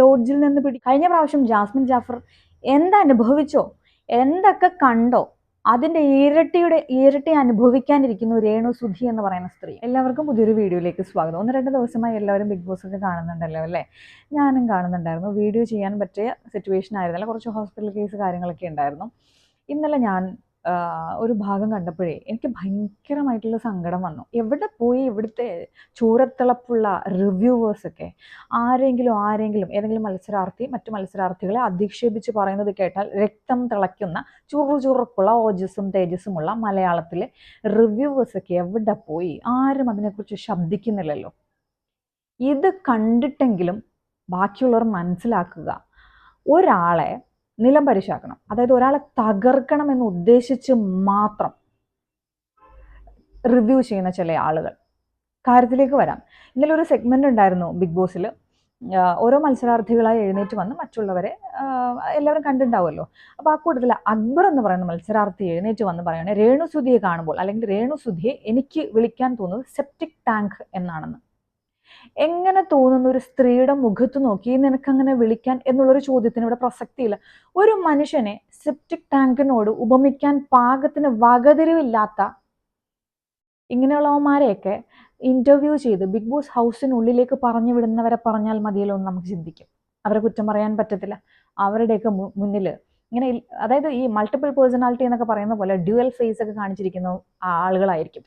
ലോഡ്ജിൽ നിന്ന് പിടി കഴിഞ്ഞ പ്രാവശ്യം ജാസ്മിൻ ജാഫർ എന്തനുഭവിച്ചോ എന്തൊക്കെ കണ്ടോ? അതിന്റെ ഇരട്ടിയുടെ ഇരട്ടി അനുഭവിക്കാനിരിക്കുന്നു രേണു സുധി എന്ന് പറയുന്ന സ്ത്രീ. എല്ലാവർക്കും പുതിയൊരു വീഡിയോയിലേക്ക് സ്വാഗതം. ഒന്ന് രണ്ട് ദിവസമായി എല്ലാവരും ബിഗ് ബോസ് ഒക്കെ കാണുന്നുണ്ടല്ലോ അല്ലേ? ഞാനും കാണുന്നുണ്ടായിരുന്നു. വീഡിയോ ചെയ്യാൻ പറ്റിയ സിറ്റുവേഷൻ ആയിരുന്നില്ല കുറച്ച് ഹോസ്പിറ്റൽ കേസ് കാര്യങ്ങളൊക്കെ ഉണ്ടായിരുന്നു. ഇന്നലെ ഞാൻ ഒരു ഭാഗം കണ്ടപ്പോഴേ എനിക്ക് ഭയങ്കരമായിട്ടുള്ള സങ്കടം വന്നു. എവിടെ പോയി ഇവിടുത്തെ ചൂരത്തിളപ്പുള്ള റിവ്യൂവേഴ്സൊക്കെ ആരെങ്കിലും ആരെങ്കിലും ഏതെങ്കിലും മത്സരാർത്ഥി മറ്റു മത്സരാർത്ഥികളെ അധിക്ഷേപിച്ച് പറയുന്നത് കേട്ടാൽ രക്തം തിളയ്ക്കുന്ന ചുറു ചുറുക്കുള്ള ഓജസ്സും തേജസ്സുമുള്ള മലയാളത്തിലെ റിവ്യൂവേഴ്സൊക്കെ എവിടെ പോയി? ആരും അതിനെക്കുറിച്ച് ശബ്ദിക്കുന്നില്ലല്ലോ. ഇത് കണ്ടിട്ടെങ്കിലും ബാക്കിയുള്ളവർ മനസ്സിലാക്കുക. ഒരാളെ നിലം പരിശാക്കണം. അതായത് ഒരാളെ തകർക്കണം എന്ന് ഉദ്ദേശിച്ച് മാത്രം റിവ്യൂ ചെയ്യുന്ന ചില ആളുകൾ. കാര്യത്തിലേക്ക് വരാം. ഇന്നലെ ഒരു സെഗ്മെന്റ് ഉണ്ടായിരുന്നു ബിഗ് ബോസിൽ ഓരോ മത്സരാർത്ഥികളായി എഴുന്നേറ്റ് വന്ന് മറ്റുള്ളവരെ എല്ലാവരും കണ്ടിട്ടുണ്ടാവുമല്ലോ. അപ്പോൾ ആ കൂട്ടത്തിൽ അക്ബർ എന്ന് പറയുന്ന മത്സരാർത്ഥി എഴുന്നേറ്റ് വന്ന് പറയുകയാണെങ്കിൽ രേണുസുധിയെ കാണുമ്പോൾ അല്ലെങ്കിൽ രേണുസുധിയെ എനിക്ക് വിളിക്കാൻ തോന്നുന്നത് സെപ്റ്റിക് ടാങ്ക് എന്നാണെന്ന്. എങ്ങനെ തോന്നുന്ന ഒരു സ്ത്രീയുടെ മുഖത്ത് നോക്കി നിനക്കങ്ങനെ വിളിക്കാൻ എന്നുള്ളൊരു ചോദ്യത്തിന് ഇവിടെ പ്രസക്തിയില്ല. ഒരു മനുഷ്യനെ സെപ്റ്റിക് ടാങ്കിനോട് ഉപമിക്കാൻ പാകത്തിന് വകതിരിവില്ലാത്ത ഇങ്ങനെയുള്ളവന്മാരെയൊക്കെ ഇന്റർവ്യൂ ചെയ്ത് ബിഗ് ബോസ് ഹൗസിനുള്ളിലേക്ക് പറഞ്ഞു വിടുന്നവരെ പറഞ്ഞാൽ മതിയല്ലോ എന്ന് നമുക്ക് ചിന്തിക്കും. അവരെ കുറ്റം പറയാൻ പറ്റത്തില്ല. അവരുടെയൊക്കെ മുന്നിൽ ഇങ്ങനെ അതായത് ഈ മൾട്ടിപ്പിൾ പേഴ്സണാലിറ്റി എന്നൊക്കെ പറയുന്ന പോലെ ഡ്യുവൽ ഫേസ് ഒക്കെ കാണിച്ചിരിക്കുന്ന ആളുകളായിരിക്കും.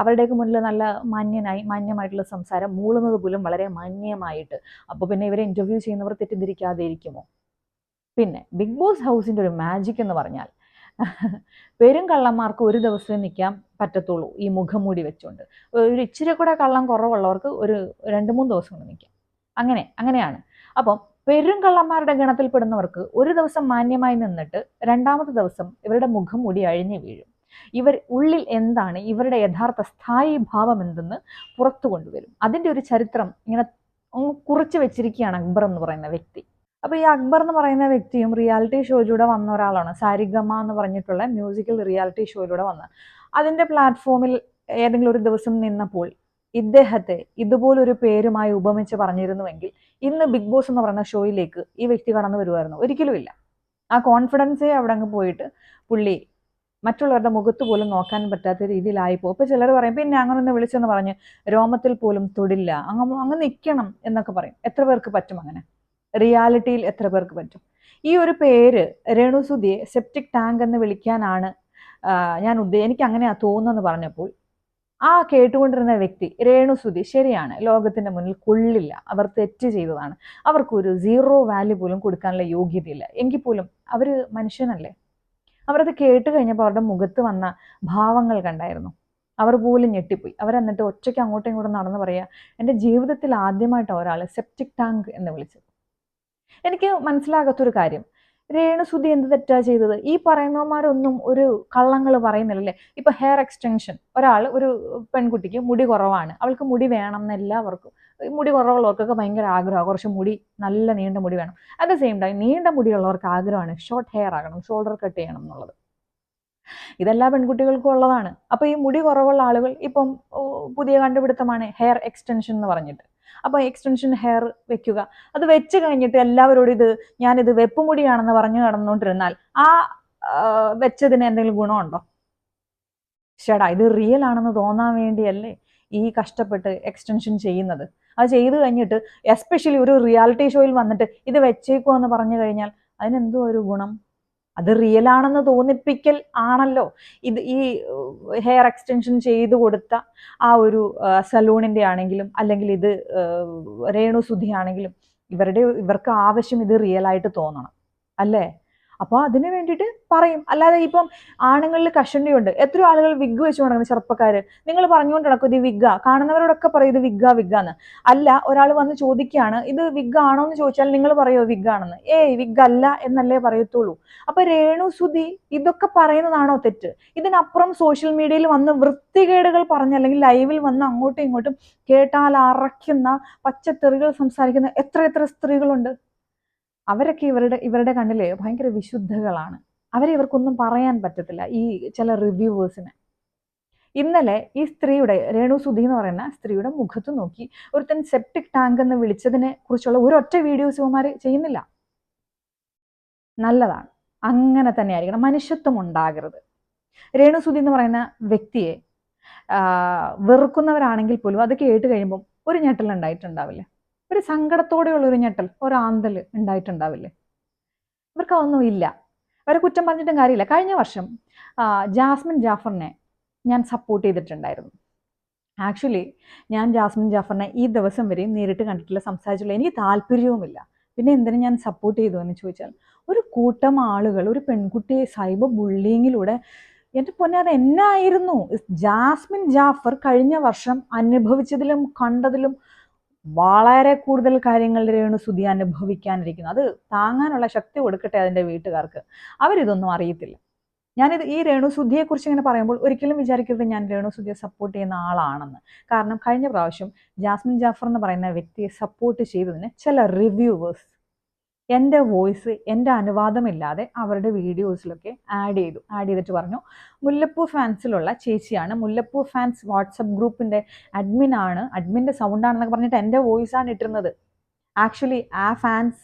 അവരുടെയൊക്കെ മുന്നിൽ നല്ല മാന്യനായി മാന്യമായിട്ടുള്ള സംസാരം മൂളുന്നത് പോലും വളരെ മാന്യമായിട്ട്. അപ്പോൾ പിന്നെ ഇവരെ ഇന്റർവ്യൂ ചെയ്യുന്നവർ തെറ്റിദ്ധരിക്കാതെ ഇരിക്കുമോ പിന്നെ ബിഗ് ബോസ് ഹൗസിന്റെ ഒരു മാജിക് എന്ന് പറഞ്ഞാൽ പെരും കള്ളന്മാർക്ക് ഒരു ദിവസമേ നിൽക്കാൻ പറ്റത്തുള്ളൂ ഈ മുഖം മൂടി വെച്ചുകൊണ്ട് ഒരു ഇച്ചിരി കൂടെ കള്ളം കുറവുള്ളവർക്ക് ഒരു രണ്ട് മൂന്ന് ദിവസം കൊണ്ട് നിൽക്കാം. അങ്ങനെ അങ്ങനെയാണ്. അപ്പം പെരും കള്ളന്മാരുടെ ഗണത്തിൽപ്പെടുന്നവർക്ക് ഒരു ദിവസം മാന്യമായി നിന്നിട്ട് രണ്ടാമത്തെ ദിവസം ഇവരുടെ മുഖം മൂടി അഴിഞ്ഞു വീഴും. ഇവർ ഉള്ളിൽ എന്താണ് ഇവരുടെ യഥാർത്ഥ സ്ഥായി ഭാവം എന്തെന്ന് പുറത്തു കൊണ്ടുവരും. അതിന്റെ ഒരു ചരിത്രം ഇങ്ങനെ കുറിച്ച് വെച്ചിരിക്കുകയാണ് അക്ബർ എന്ന് പറയുന്ന വ്യക്തി. അപ്പൊ ഈ അക്ബർ എന്ന് പറയുന്ന വ്യക്തിയും റിയാലിറ്റി ഷോയിലൂടെ വന്ന ഒരാളാണ്. സാരിഗമ എന്ന് പറഞ്ഞിട്ടുള്ള മ്യൂസിക്കൽ റിയാലിറ്റി ഷോയിലൂടെ വന്ന. അതിന്റെ പ്ലാറ്റ്ഫോമിൽ ഏതെങ്കിലും ഒരു ദിവസം നിന്നപ്പോൾ ഇദ്ദേഹത്തെ ഇതുപോലൊരു പേരുമായി ഉപമിച്ച് പറഞ്ഞിരുന്നുവെങ്കിൽ ഇന്ന് ബിഗ് ബോസ് എന്ന് പറയുന്ന ഷോയിലേക്ക് ഈ വ്യക്തി കടന്നു വരുമായിരുന്നു. ഒരിക്കലും ഇല്ല. ആ കോൺഫിഡൻസേ അവിടെ അങ്ങ് പോയിട്ട് പുള്ളി മറ്റുള്ളവരുടെ മുഖത്ത് പോലും നോക്കാൻ പറ്റാത്ത രീതിയിലായിപ്പോ ഇപ്പോൾ ചിലർ പറയും പിന്നെ അങ്ങനെ ഒന്ന് വിളിച്ചെന്ന് പറഞ്ഞ് രോമത്തിൽ പോലും തൊടില്ല. അങ്ങ് അങ്ങ് നിൽക്കണം എന്നൊക്കെ പറയും. എത്ര പേർക്ക് പറ്റും അങ്ങനെ? റിയാലിറ്റിയിൽ എത്ര പേർക്ക് പറ്റും? ഈ ഒരു പേര് രേണുസുതിയെ സെപ്റ്റിക് ടാങ്ക് എന്ന് വിളിക്കാനാണ് ഞാൻ ഉദ്ദേ എനിക്ക് അങ്ങനെയാണ് തോന്നുന്നു പറഞ്ഞപ്പോൾ ആ കേട്ടുകൊണ്ടിരുന്ന വ്യക്തി രേണുസുതി ശരിയാണ്. ലോകത്തിന്റെ മുന്നിൽ കൊള്ളില്ല. അവർ തെറ്റ് ചെയ്തതാണ്. അവർക്കൊരു സീറോ വാല്യൂ പോലും കൊടുക്കാനുള്ള യോഗ്യതയില്ല. എങ്കിൽ പോലും അവർ മനുഷ്യനല്ലേ? അവരത് കേട്ട് കഴിഞ്ഞപ്പോൾ അവരുടെ മുഖത്ത് വന്ന ഭാവങ്ങൾ കണ്ടായിരുന്നു. അവർ പോലും ഞെട്ടിപ്പോയി. അവരെന്നിട്ട് ഒറ്റയ്ക്ക് അങ്ങോട്ടും ഇങ്ങോട്ടും നടന്ന് പറയുക എന്റെ ജീവിതത്തിൽ ആദ്യമായിട്ടാണ് ഒരാൾ സെപ്റ്റിക് ടാങ്ക് എന്ന് വിളിച്ചത്. എനിക്ക് മനസ്സിലാകാത്തൊരു കാര്യം. രേണുസുതി എന്ത് തെറ്റാ ചെയ്തത്? ഈ പറയുന്നവന്മാരൊന്നും ഒരു കള്ളങ്ങൾ പറയുന്നില്ലല്ലേ? ഇപ്പൊ ഹെയർ എക്സ്റ്റൻഷൻ ഒരാൾ ഒരു പെൺകുട്ടിക്ക് മുടി കുറവാണ്. അവൾക്ക് മുടി വേണം എന്ന് എല്ലാവർക്കും മുടി കുറവുള്ളവർക്കൊക്കെ ഭയങ്കര ആഗ്രഹമാണ്. കുറച്ച് മുടി നല്ല നീണ്ട മുടി വേണം. അറ്റ് ദ സെയിം ടൈം നീണ്ട മുടിയുള്ളവർക്ക് ആഗ്രഹമാണ് ഷോർട്ട് ഹെയർ ആകണം ഷോൾഡർ കട്ട് ചെയ്യണം എന്നുള്ളത്. ഇതെല്ലാ പെൺകുട്ടികൾക്കും ഉള്ളതാണ്. അപ്പൊ ഈ മുടി കുറവുള്ള ആളുകൾ ഇപ്പം പുതിയ കണ്ടുപിടുത്തമാണ് ഹെയർ എക്സ്റ്റൻഷൻ എന്ന് പറഞ്ഞിട്ട്. അപ്പോൾ എക്സ്റ്റൻഷൻ ഹെയർ വെക്കുക. അത് വെച്ച് കഴിഞ്ഞിട്ട് എല്ലാവരോടും ഇത് ഞാനിത് വെപ്പുമുടിയാണെന്ന് പറഞ്ഞു നടന്നുകൊണ്ടിരുന്നാൽ ആ ആ, വെച്ചതിന് എന്തെങ്കിലും ഗുണമുണ്ടോ? ചേടാ ഇത് റിയൽ ആണെന്ന് തോന്നാൻ വേണ്ടിയല്ലേ ഈ കഷ്ടപ്പെട്ട് എക്സ്റ്റൻഷൻ ചെയ്യുന്നത്? അത് ചെയ്തു കഴിഞ്ഞിട്ട് എസ്പെഷ്യലി ഒരു റിയാലിറ്റി ഷോയിൽ വന്നിട്ട് ഇത് വെച്ചേക്കുമെന്ന് പറഞ്ഞു കഴിഞ്ഞാൽ അതിനെന്തോ ഒരു ഗുണം? അത് റിയൽ ആണെന്ന് തോന്നിപ്പിക്കൽ ആണല്ലോ. ഇത് ഈ ഹെയർ എക്സ്റ്റൻഷൻ ചെയ്തു കൊടുത്ത ആ ഒരു സലൂണിന്റെ ആണെങ്കിലും അല്ലെങ്കിൽ ഇത് രേണു സുധി ആണെങ്കിലും ഇവരുടെ ഇവർക്ക് ആവശ്യം ഇത് റിയൽ ആയിട്ട് തോന്നണം. അല്ലേ? അപ്പോൾ അതിന് വേണ്ടിയിട്ട് പറയും. അല്ലാതെ ഇപ്പം ആണുങ്ങളിൽ കഷണ്ടിയുണ്ട്. എത്രയോ ആളുകൾ വിഗ് വെച്ച് നടക്കുന്ന ചെറുപ്പക്കാര്. നിങ്ങൾ പറഞ്ഞുകൊണ്ട് നടക്കും ഇത് വിഗ്ഗ കാണുന്നവരോടൊക്കെ പറയും ഇത് വിഗ്ഗ എന്ന് അല്ല ഒരാൾ വന്ന് ചോദിക്കുകയാണ് ഇത് വിഗ് ആണോ എന്ന് ചോദിച്ചാൽ നിങ്ങൾ പറയോ വിഗ് ആണെന്ന്. ഏയ് വിഗ് അല്ല എന്നല്ലേ പറയത്തുള്ളൂ. അപ്പൊ രേണു സുധി ഇതൊക്കെ പറയുന്നതാണോ തെറ്റ്? ഇതിനപ്പുറം സോഷ്യൽ മീഡിയയിൽ വന്ന് വൃത്തികേടുകൾ പറഞ്ഞ് അല്ലെങ്കിൽ ലൈവിൽ വന്ന് അങ്ങോട്ടും ഇങ്ങോട്ടും കേട്ടാൽ അറയ്ക്കുന്ന പച്ചത്തെറികൾ സംസാരിക്കുന്ന എത്ര എത്ര സ്ത്രീകളുണ്ട്? അവരൊക്കെ ഇവരുടെ ഇവരുടെ കണ്ണിൽ ഭയങ്കര വിശുദ്ധകളാണ്. അവരെ ഇവർക്കൊന്നും പറയാൻ പറ്റത്തില്ല. ഈ ചില റിവ്യൂവേഴ്സിന്. ഇന്നലെ ഈ സ്ത്രീയുടെ രേണു സുധി എന്ന് പറയുന്ന സ്ത്രീയുടെ മുഖത്ത് നോക്കി ഒരുത്തൻ സെപ്റ്റിക് ടാങ്ക് എന്ന് വിളിച്ചതിനെ കുറിച്ചുള്ള ഒരൊറ്റ വീഡിയോ ഇവന്മാർ ചെയ്യുന്നില്ല. നല്ലതാണ്. അങ്ങനെ തന്നെ ആയിരിക്കണം മനുഷ്യത്വം ഉണ്ടാകരുത്. രേണു സുധി എന്ന് പറയുന്ന വ്യക്തിയെ വെറുക്കുന്നവരാണെങ്കിൽ പോലും അത് കേട്ട് കഴിയുമ്പോൾ ഒരു ഞെട്ടൽ ഉണ്ടായിട്ടുണ്ടാവില്ലേ? ഒരു സങ്കടത്തോടെയുള്ള ഒരു ഞെട്ടൽ ഒരു ആന്തൽ ഉണ്ടായിട്ടുണ്ടാവില്ലേ? ഇവർക്ക് അതൊന്നും ഇല്ല. അവരെ കുറ്റം പറഞ്ഞിട്ടും കാര്യമില്ല. കഴിഞ്ഞ വർഷം ജാസ്മിൻ ജാഫറിനെ ഞാൻ സപ്പോർട്ട് ചെയ്തിട്ടുണ്ടായിരുന്നു. ആക്ച്വലി ഞാൻ ജാസ്മിൻ ജാഫറിനെ ഈ ദിവസം വരെയും നേരിട്ട് കണ്ടിട്ടില്ല സംസാരിച്ചില്ല എനിക്ക് താല്പര്യവുമില്ല. പിന്നെ എന്തിനു ഞാൻ സപ്പോർട്ട് ചെയ്തു എന്ന് ചോദിച്ചാൽ ഒരു കൂട്ടം ആളുകൾ ഒരു പെൺകുട്ടിയെ സൈബർ ബുള്ളിങ്ങിലൂടെ എന്റെ പൊന്നെ അത് എന്നായിരുന്നു? ജാസ്മിൻ ജാഫർ കഴിഞ്ഞ വർഷം അനുഭവിച്ചതിലും കണ്ടതിലും വളരെ കൂടുതൽ കാര്യങ്ങൾ രേണു സുധി അനുഭവിക്കാനിരിക്കുന്നു അത് താങ്ങാനുള്ള ശക്തി കൊടുക്കട്ടെ അതിന്റെ വീട്ടുകാർക്ക്. അവരിതൊന്നും അറിയത്തില്ല. ഞാനിത് ഈ രേണു കുറിച്ച് ഇങ്ങനെ പറയുമ്പോൾ ഒരിക്കലും വിചാരിക്കരുത് ഞാൻ രേണുസുദ്ധിയെ സപ്പോർട്ട് ചെയ്യുന്ന ആളാണെന്ന്. കാരണം കഴിഞ്ഞ പ്രാവശ്യം ജാസ്മിൻ ജാഫർ എന്ന് പറയുന്ന വ്യക്തിയെ സപ്പോർട്ട് ചെയ്തതിന് ചില റിവ്യൂവേഴ്സ് എന്റെ വോയിസ് എന്റെ അനുവാദമില്ലാതെ അവരുടെ വീഡിയോസിലൊക്കെ ആഡ് ചെയ്തു. ആഡ് ചെയ്തിട്ട് പറഞ്ഞു മുല്ലപ്പൂ ഫാൻസിലുള്ള ചേച്ചിയാണ്. മുല്ലപ്പൂ ഫാൻസ് വാട്സപ്പ് ഗ്രൂപ്പിന്റെ അഡ്മിൻ ആണ്. അഡ്മിന്റെ സൗണ്ടാണെന്നൊക്കെ പറഞ്ഞിട്ട് എന്റെ ആണ് ഇട്ടിരുന്നത്. ആക്ച്വലി ആ ഫാൻസ്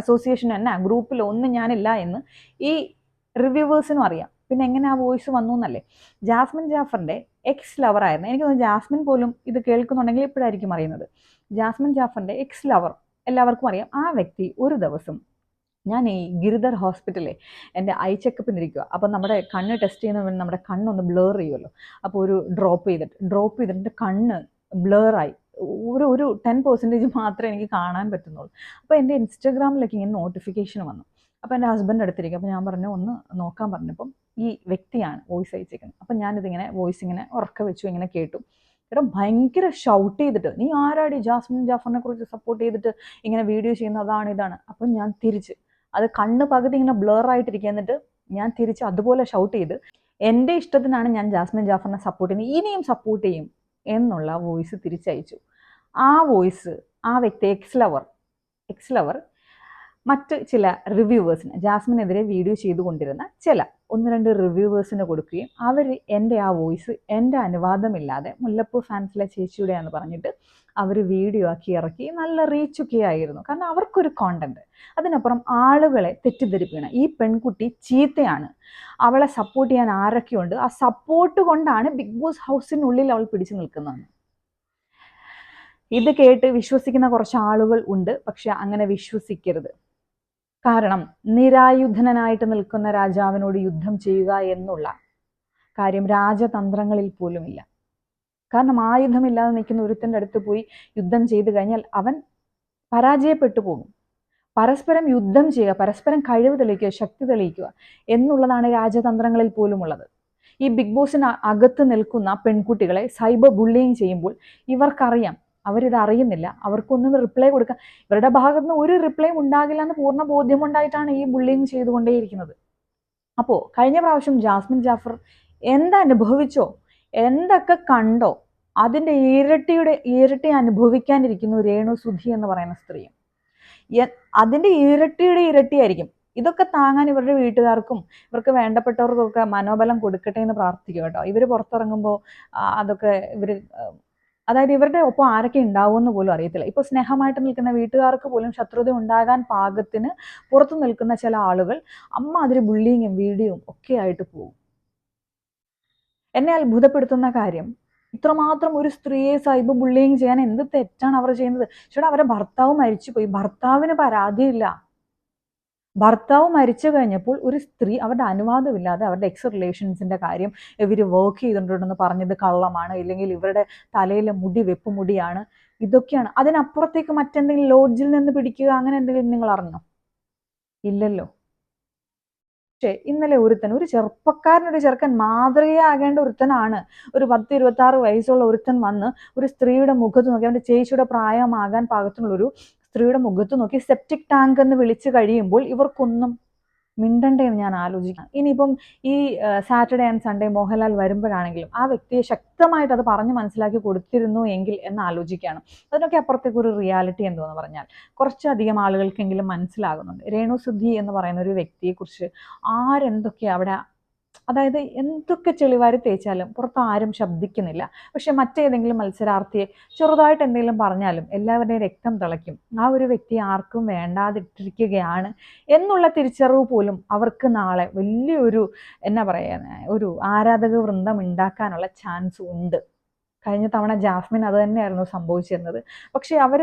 അസോസിയേഷൻ തന്നെ ഗ്രൂപ്പിൽ ഒന്നും ഞാനില്ല എന്ന് ഈ റിവ്യൂവേഴ്സിനും അറിയാം. പിന്നെ എങ്ങനെ ആ വോയിസ് വന്നു എന്നല്ലേ? ജാസ്മിൻ ജാഫറിന്റെ എക്സ് ലവർ ആയിരുന്നു. എനിക്ക് തോന്നുന്നു ജാസ്മിൻ പോലും ഇത് കേൾക്കുന്നുണ്ടെങ്കിൽ ഇപ്പോഴായിരിക്കും അറിയുന്നത്. ജാസ്മിൻ ജാഫറിന്റെ എക്സ് ലവർ എല്ലാവർക്കും അറിയാം. ആ വ്യക്തി ഒരു ദിവസം ഞാൻ ഈ ഗിരിധർ ഹോസ്പിറ്റലിൽ എന്റെ ഐ ചെക്കപ്പിന് ഇരിക്കുക അപ്പം നമ്മുടെ കണ്ണ് ടെസ്റ്റ് ചെയ്യുന്ന വേണ്ടി നമ്മുടെ കണ്ണൊന്ന് ബ്ലർ ചെയ്യുമല്ലോ അപ്പോൾ ഒരു ഡ്രോപ്പ് ചെയ്തിട്ട് ഡ്രോപ്പ് ചെയ്തിട്ട് കണ്ണ് ബ്ലറായി ഒരു ഒരു ടെൻ പെർസെന്റേജ് മാത്രമേ എനിക്ക് കാണാൻ പറ്റുന്നുള്ളൂ. അപ്പോൾ എന്റെ ഇൻസ്റ്റഗ്രാമിലേക്ക് ഇങ്ങനെ നോട്ടിഫിക്കേഷൻ വന്നു. അപ്പോൾ എന്റെ ഹസ്ബൻഡ് അടുത്തിരിക്കും. അപ്പോൾ ഞാൻ പറഞ്ഞു ഒന്ന് നോക്കാൻ പറഞ്ഞപ്പം ഈ വ്യക്തിയാണ് വോയിസ് അയച്ചേക്കുന്നത്. അപ്പം ഞാനിതിങ്ങനെ വോയിസ് ഇങ്ങനെ ഉറക്ക വെച്ചു ഇങ്ങനെ കേട്ടു. എടാ ഭയങ്കര ഷൗട്ട് ചെയ്തിട്ട് നീ ആരാടി ജാസ്മിൻ ജാഫറിനെ കുറിച്ച് സപ്പോർട്ട് ചെയ്തിട്ട് ഇങ്ങനെ വീഡിയോ ചെയ്യുന്ന അതാണ് ഇതാണ്. അപ്പം ഞാൻ തിരിച്ച് അത് കണ്ണ് പകുതി ഇങ്ങനെ ബ്ലർ ആയിട്ടിരിക്കുക എന്നിട്ട് ഞാൻ തിരിച്ച് അതുപോലെ ഷൗട്ട് ചെയ്ത് എന്റെ ഇഷ്ടത്തിനാണ് ഞാൻ ജാസ്മിൻ ജാഫറിനെ സപ്പോർട്ട് ചെയ്യുന്നത് ഇനിയും സപ്പോർട്ട് ചെയ്യും എന്നുള്ള വോയിസ് തിരിച്ചയച്ചു. ആ വോയിസ് ആ വ്യക്തി എക്സ് ലവർ എക്സ് ലവർ മറ്റ് ചില റിവ്യൂവേഴ്സിന് ജാസ്മിനെതിരെ വീഡിയോ ചെയ്തുകൊണ്ടിരുന്ന ചില ഒന്ന് രണ്ട് റിവ്യൂവേഴ്സിന് കൊടുക്കുകയും അവർ എന്റെ ആ വോയിസ് എന്റെ അനുവാദമില്ലാതെ മുല്ലപ്പൂ ഫാൻസിലെ ചേച്ചിയുടെയാന്ന് പറഞ്ഞിട്ട് അവർ വീഡിയോ ആക്കി ഇറക്കി നല്ല റീച്ചൊക്കെ ആയിരുന്നു. കാരണം അവർക്കൊരു കോണ്ടന്റ് അതിനപ്പുറം ആളുകളെ തെറ്റിദ്ധരിപ്പിക്കണം. ഈ പെൺകുട്ടി ചീത്തയാണ്. അവളെ സപ്പോർട്ട് ചെയ്യാൻ ആരൊക്കെയുണ്ട്? ആ സപ്പോർട്ട് കൊണ്ടാണ് ബിഗ് ബോസ് ഹൗസിനുള്ളിൽ അവൾ പിടിച്ചു നിൽക്കുന്നതെന്ന് ഇത് കേട്ട് വിശ്വസിക്കുന്ന കുറച്ച് ആളുകൾ ഉണ്ട്. പക്ഷെ അങ്ങനെ വിശ്വസിക്കരുത്. കാരണം നിരായുധനായിട്ട് നിൽക്കുന്ന രാജാവിനോട് യുദ്ധം ചെയ്യുക എന്നുള്ള കാര്യം രാജതന്ത്രങ്ങളിൽ പോലുമില്ല. കാരണം ആയുധമില്ലാതെ നിൽക്കുന്ന ഒരുത്തന്റെ അടുത്ത് പോയി യുദ്ധം ചെയ്തു കഴിഞ്ഞാൽ അവൻ പരാജയപ്പെട്ടു പോകും. പരസ്പരം യുദ്ധം ചെയ്യുക പരസ്പരം കഴിവ് തെളിയിക്കുക ശക്തി തെളിയിക്കുക എന്നുള്ളതാണ് രാജതന്ത്രങ്ങളിൽ പോലുമുള്ളത്. ഈ ബിഗ് ബോസിന് അകത്ത് നിൽക്കുന്ന പെൺകുട്ടികളെ സൈബർ ബുള്ളിങ് ചെയ്യുമ്പോൾ ഇവർക്കറിയാം അവരിത് അറിയുന്നില്ല. അവർക്കൊന്നും റിപ്ലൈ കൊടുക്കാൻ ഇവരുടെ ഭാഗത്ത് നിന്ന് ഒരു റിപ്ലൈയും ഉണ്ടാകില്ല എന്ന് പൂർണ ബോധ്യമുണ്ടായിട്ടാണ് ഈ ബുള്ളിങ് ചെയ്തുകൊണ്ടേയിരിക്കുന്നത്. അപ്പോൾ കഴിഞ്ഞ പ്രാവശ്യം ജാസ്മിൻ ജാഫർ എന്തനുഭവിച്ചോ എന്തൊക്കെ കണ്ടോ അതിന്റെ ഇരട്ടിയുടെ ഇരട്ടി അനുഭവിക്കാനിരിക്കുന്നു രേണു സുധി എന്ന് പറയുന്ന സ്ത്രീ. അതിന്റെ ഇരട്ടിയുടെ ഇരട്ടിയായിരിക്കും. ഇതൊക്കെ താങ്ങാൻ ഇവരുടെ വീട്ടുകാർക്കും ഇവർക്ക് വേണ്ടപ്പെട്ടവർക്കൊക്കെ മനോബലം കൊടുക്കട്ടെ എന്ന് പ്രാർത്ഥിക്കും കേട്ടോ. ഇവർ പുറത്തിറങ്ങുമ്പോൾ അതൊക്കെ ഇവർ അതായത് ഇവരുടെ ഒപ്പം ആരൊക്കെ ഉണ്ടാവുമെന്ന് പോലും അറിയത്തില്ല. ഇപ്പോൾ സ്നേഹമായിട്ട് നിൽക്കുന്ന വീട്ടുകാർക്ക് പോലും ശത്രുത ഉണ്ടാകാൻ പാകത്തിന് പുറത്തു നിൽക്കുന്ന ചില ആളുകൾ അമ്മ അതിൽ ബുള്ളിങ്ങും വീഡിയോയും ഒക്കെ ആയിട്ട് പോകും. എന്നെ അത്ഭുതപ്പെടുത്തുന്ന കാര്യം ഇത്രമാത്രം ഒരു സ്ത്രീയെ സൈബർ ബുള്ളിങ് ചെയ്യാൻ എന്ത് തെറ്റാണ് അവർ ചെയ്യുന്നത്? ചേട്ടാ അവരെ ഭർത്താവ് മരിച്ചുപോയി. ഭർത്താവിന് പരാതിയില്ല. ഭർത്താവ് മരിച്ചു കഴിഞ്ഞപ്പോൾ ഒരു സ്ത്രീ അവരുടെ അനുവാദമില്ലാതെ അവരുടെ എക്സ് റിലേഷൻസിന്റെ കാര്യം ഇവർ വർക്ക് ചെയ്തിട്ടുണ്ടെന്ന് പറഞ്ഞത് കള്ളമാണ്. ഇല്ലെങ്കിൽ ഇവരുടെ തലയിലെ മുടി വെപ്പ് മുടിയാണ്. ഇതൊക്കെയാണ്. അതിനപ്പുറത്തേക്ക് മറ്റെന്തെങ്കിലും ലോഡ്ജിൽ നിന്ന് പിടിക്കുക അങ്ങനെ എന്തെങ്കിലും നിങ്ങൾ അറിഞ്ഞോ? ഇല്ലല്ലോ. പക്ഷേ ഇന്നലെ ഒരുത്തൻ ഒരു ചെറുപ്പക്കാരൻ ഒരു ചെറുക്കൻ മാതൃകയാകേണ്ട ഒരുത്തനാണ്. ഒരു പത്ത് ഇരുപത്തി ആറ് വയസ്സുള്ള ഒരുത്തൻ വന്ന് ഒരു സ്ത്രീയുടെ മുഖത്ത് നോക്കി അവന്റെ ചേച്ചിയുടെ പ്രായമാകാൻ പാകത്തിനുള്ളൊരു സ്ത്രീയുടെ മുഖത്ത് നോക്കി സെപ്റ്റിക് ടാങ്ക് എന്ന് വിളിച്ചു കഴിയുമ്പോൾ ഇവർക്കൊന്നും മിണ്ടണ്ടേ എന്ന് ഞാൻ ആലോചിക്കാം. ഇനിയിപ്പം ഈ സാറ്റർഡേ ആൻഡ് സൺഡേ മോഹൻലാൽ വരുമ്പോഴാണെങ്കിലും ആ വ്യക്തിയെ ശക്തമായിട്ട് അത് പറഞ്ഞ് മനസ്സിലാക്കി കൊടുത്തിരുന്നു എങ്കിൽ എന്ന് ആലോചിക്കുകയാണ്. അതിനൊക്കെ അപ്പുറത്തേക്ക് ഒരു റിയാലിറ്റി എന്തെന്ന് പറഞ്ഞാൽ കുറച്ചധികം ആളുകൾക്കെങ്കിലും മനസ്സിലാകുന്നുണ്ട്. രേണു സുദ്ധി എന്ന് പറയുന്ന ഒരു വ്യക്തിയെക്കുറിച്ച് ആരെന്തൊക്കെ അവിടെ അതായത് എന്തൊക്കെ ചെളിവാരി തേച്ചാലും പുറത്ത് ആരും ശബ്ദിക്കുന്നില്ല. പക്ഷെ മറ്റേതെങ്കിലും മത്സരാർത്ഥിയെ ചെറുതായിട്ട് എന്തെങ്കിലും പറഞ്ഞാലും എല്ലാവരുടെയും രക്തം തിളയ്ക്കും. ആ ഒരു വ്യക്തി ആർക്കും വേണ്ടാതിട്ടിരിക്കുകയാണ് എന്നുള്ള തിരിച്ചറിവ് പോലും അവർക്ക് നാളെ വലിയൊരു എന്നാ പറയുക ഒരു ആരാധക വൃന്ദം ഉണ്ടാക്കാനുള്ള ചാൻസ് ഉണ്ട്. കഴിഞ്ഞ തവണ ജാസ്മിൻ അത് തന്നെയായിരുന്നു സംഭവിച്ചിരുന്നത്. പക്ഷേ അവർ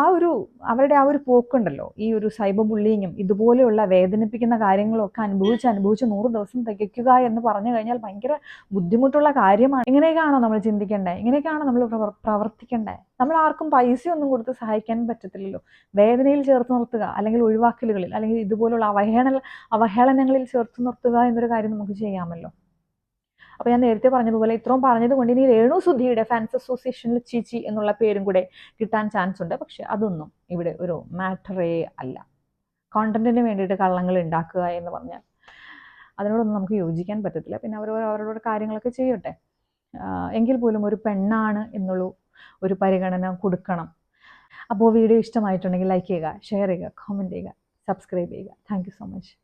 ആ ഒരു അവരുടെ ആ ഒരു പോക്കുണ്ടല്ലോ ഈ ഒരു സൈബർ ബുള്ളിങ്ങും ഇതുപോലെയുള്ള വേദനിപ്പിക്കുന്ന കാര്യങ്ങളൊക്കെ അനുഭവിച്ച് അനുഭവിച്ച് നൂറ് ദിവസം തികയ്ക്കുക എന്ന് പറഞ്ഞു കഴിഞ്ഞാൽ ഭയങ്കര ബുദ്ധിമുട്ടുള്ള കാര്യമാണ്. ഇങ്ങനെയൊക്കെയാണോ നമ്മൾ ചിന്തിക്കേണ്ടത് ഇങ്ങനെയൊക്കെയാണോ നമ്മൾ പ്രവർത്തിക്കേണ്ടേ? നമ്മൾ ആർക്കും പൈസയൊന്നും കൊടുത്ത് സഹായിക്കാൻ പറ്റത്തില്ലല്ലോ. വേദനയിൽ ചേർത്ത് നിർത്തുക അല്ലെങ്കിൽ ഒഴിവാക്കലുകളിൽ അല്ലെങ്കിൽ ഇതുപോലുള്ള അവഹേളന അവഹേളനങ്ങളിൽ ചേർത്ത് നിർത്തുക എന്നൊരു കാര്യം നമുക്ക് ചെയ്യാമല്ലോ. അപ്പോൾ ഞാൻ നേരത്തെ പറഞ്ഞതുപോലെ ഇത്രയും പറഞ്ഞത് കൊണ്ട് ഇനി രേണു സുധിയുടെ ഫാൻസ് അസോസിയേഷനിൽ ചീച്ചി എന്നുള്ള പേരും കൂടെ കിട്ടാൻ ചാൻസ് ഉണ്ട്. പക്ഷെ അതൊന്നും ഇവിടെ ഒരു മാറ്ററേ അല്ല. കോണ്ടന്റിന് വേണ്ടിയിട്ട് കള്ളങ്ങൾ ഉണ്ടാക്കുക എന്ന് പറഞ്ഞാൽ അതിനോടൊന്നും നമുക്ക് യോജിക്കാൻ പറ്റത്തില്ല. പിന്നെ അവർ അവരോട് കാര്യങ്ങളൊക്കെ ചെയ്യട്ടെ. എങ്കിൽ പോലും ഒരു പെണ്ണാണ് എന്നുള്ള ഒരു പരിഗണന കൊടുക്കണം. അപ്പോൾ വീഡിയോ ഇഷ്ടമായിട്ടുണ്ടെങ്കിൽ ലൈക്ക് ചെയ്യുക ഷെയർ ചെയ്യുക കോമന്റ് ചെയ്യുക സബ്സ്ക്രൈബ് ചെയ്യുക. Thank so much